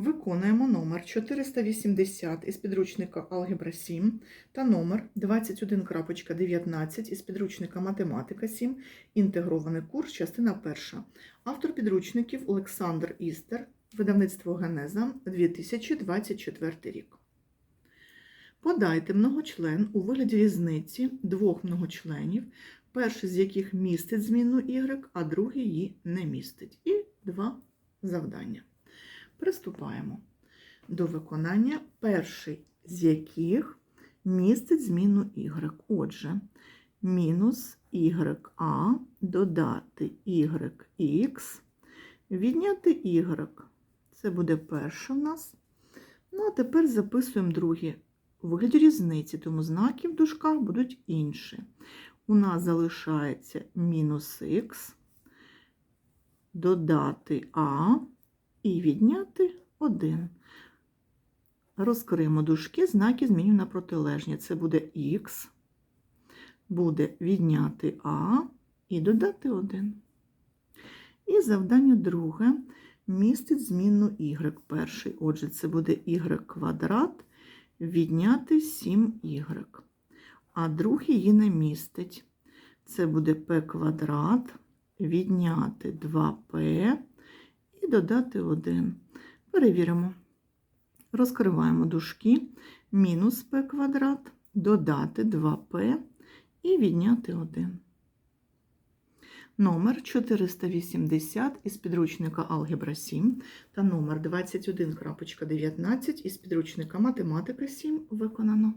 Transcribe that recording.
Виконуємо номер 480 із підручника Алгебра 7 та номер 21.19 із підручника Математика 7, інтегрований курс, частина перша. Автор підручників Олександр Істер, видавництво Генеза, 2024 рік. Подайте многочлен у вигляді різниці двох многочленів, перший з яких містить зміну y, а другий її не містить. І два завдання. Приступаємо до виконання, перший з яких містить зміну y. Отже, мінус ya додати yx, відняти y. Це буде перше в нас. Ну, а тепер записуємо друге у вигляді різниці, тому знаки в дужках будуть інші. У нас залишається мінус х, додати а і відняти 1. Розкриємо дужки, знаки змінюємо на протилежні. Це буде х, буде відняти а і додати 1. І завдання друге містить змінну y перший. Отже, це буде y квадрат відняти 7y. А другий її не містить. Це буде p квадрат відняти 2p і додати 1. Перевіримо. Розкриваємо дужки. Мінус p квадрат, додати 2p і відняти 1. Номер 480 із підручника Алгебра 7 та номер 21.19 із підручника Математика 7 виконано.